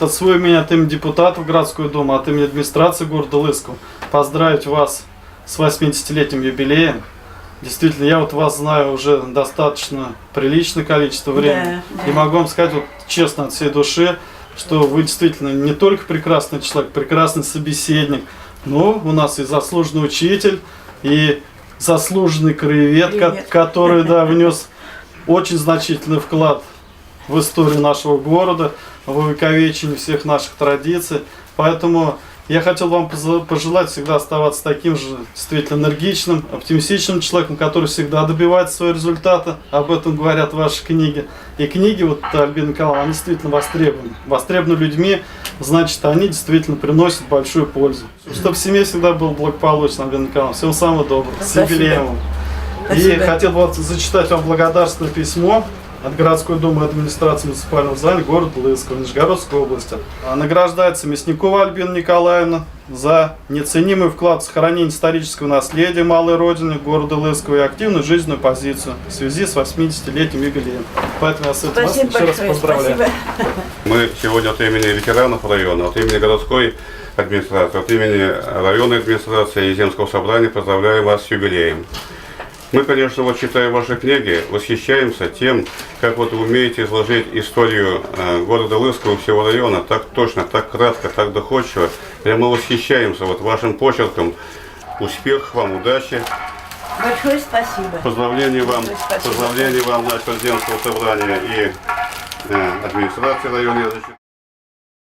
От своего имени, от имени депутатов городской думы, от имени администрации города Лыскова поздравить вас с 80-летним юбилеем. Действительно, я вот вас знаю уже достаточно приличное количество времени. Да, И да. могу вам сказать вот, честно от всей души, что вы действительно не только прекрасный человек, прекрасный собеседник, но у нас и заслуженный учитель, и заслуженный краевед, Привет. который да, внес очень значительный вклад в историю нашего города, в увековечение всех наших традиций. Поэтому я хотел вам пожелать всегда оставаться таким же действительно энергичным, оптимистичным человеком, который всегда добивается своего результата. Об этом говорят ваши книги. И книги, вот Альбина Николаевна, они действительно востребованы. Востребованы людьми, значит, они действительно приносят большую пользу. Чтобы в семье всегда был благополучно, Альбина Николаевна. Всего самого доброго. С Спасибо. юбилеем вам. И Спасибо. хотел бы вот зачитать вам благодарственное письмо от городской думы администрации муниципального здания города Лысково, Нижегородской области. А, Награждается Мясникова Альбина Николаевна за неоценимый вклад в сохранение исторического наследия малой родины города Лысково и активную жизненную позицию в связи с 80-летним юбилеем. Поэтому я с этим вас еще раз поздравляю. Спасибо. Мы сегодня от имени ветеранов района, от имени городской администрации, от имени районной администрации и земского собрания поздравляем вас с юбилеем. Мы, конечно, вот читая ваши книги, восхищаемся тем, как вот вы умеете изложить историю э, города Лыскова и всего района так точно, так кратко, так доходчиво. Прямо восхищаемся вот вашим почерком. Успех вам, удачи. Большое спасибо. Поздравления вам, Спасибо. поздравления вам нашего земского собрания и э, администрации района.